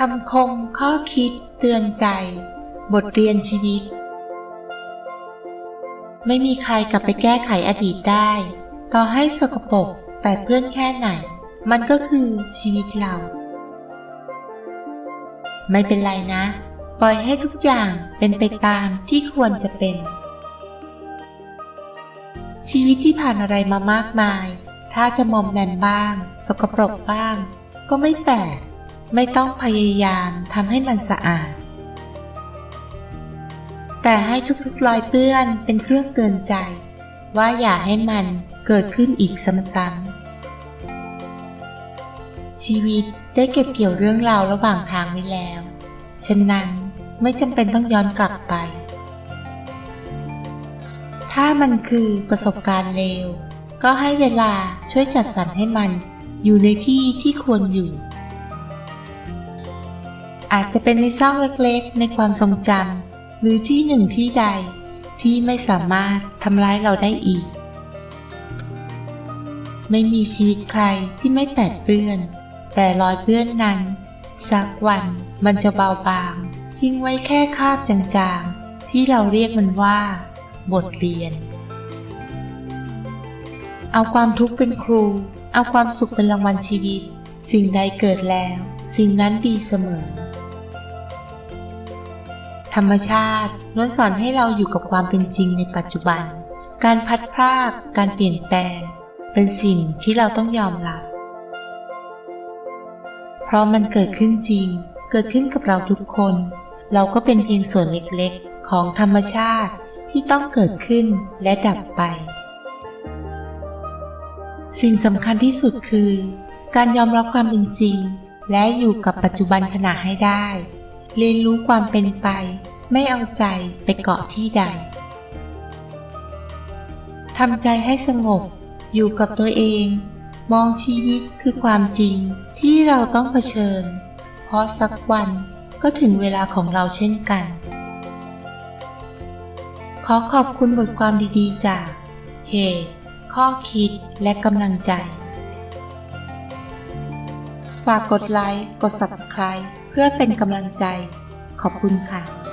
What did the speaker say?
คำคมข้อคิดเตือนใจ บทเรียนชีวิต ไม่มีใครกลับไปแก้ไขอดีตได้ ต่อให้สกปรกแปดเพื่อนแค่ไหน มันก็คือชีวิตเรา ไม่เป็นไรนะ ปล่อยให้ทุกอย่างเป็นไปตามที่ควรจะเป็น ชีวิตที่ผ่านอะไรมามากมาย ถ้าจะมอมแมมบ้าง สกปรกบ้าง ก็ไม่แปลก ไม่ต้องพยายามทำให้มันสะอาด แต่ให้ทุกๆรอยเปื้อนเป็นเครื่องเตือนใจ ว่าอย่าให้มันเกิดขึ้นอีกซ้ำๆชีวิตได้เก็บเกี่ยวเรื่องราวระหว่างทางไว้แล้ว ฉะนั้นไม่จำเป็นต้องย้อนกลับไป ถ้ามันคือประสบการณ์เลวก็ให้เวลาช่วยจัดสรรให้มันอยู่ในที่ที่ควรอยู่ อาจจะเป็นในซอกเล็กๆ ในความทรงจำหรือที่หนึ่งที่ใดที่ไม่สามารถทำร้ายเราได้อีก ไม่มีชีวิตใครที่ไม่แปดเปื้อน แต่รอยเปื้อนนั้น สักวันมันจะเบาบาง ทิ้งไว้แค่คราบจางๆ ที่เราเรียกมันว่า บทเรียน เอาความทุกข์เป็นครู เอาความสุขเป็นรางวัลชีวิต สิ่งใดเกิดแล้ว สิ่งนั้นดีเสมอ ธรรมชาติล้วนสอนให้เราอยู่กับความเป็นจริงในปัจจุบัน การพัดพราก การเปลี่ยนแปลง เป็นสิ่งที่เราต้องยอมรับ เพราะมันเกิดขึ้นจริง เกิดขึ้นกับเราทุกคน เราก็เป็นเพียงส่วนเล็กๆ ของธรรมชาติที่ต้องเกิดขึ้นและดับไป สิ่งสำคัญที่สุดคือ การยอมรับความเป็นจริง และอยู่กับปัจจุบันขณะให้ได้ เรียนรู้ความเป็นไป ไม่เอาใจไปเกาะที่ใดทำใจให้สงบ อยู่กับตัวเอง มองชีวิตคือความจริงที่เราต้องเผชิญ เพราะสักวันก็ถึงเวลาของเราเช่นกัน ขอขอบคุณบทความดีๆ จากเหตุข้อคิดและกำลังใจ ฝากกดไลค์ กด Subscribe เพื่อเป็นกำลังใจ ขอบคุณค่ะ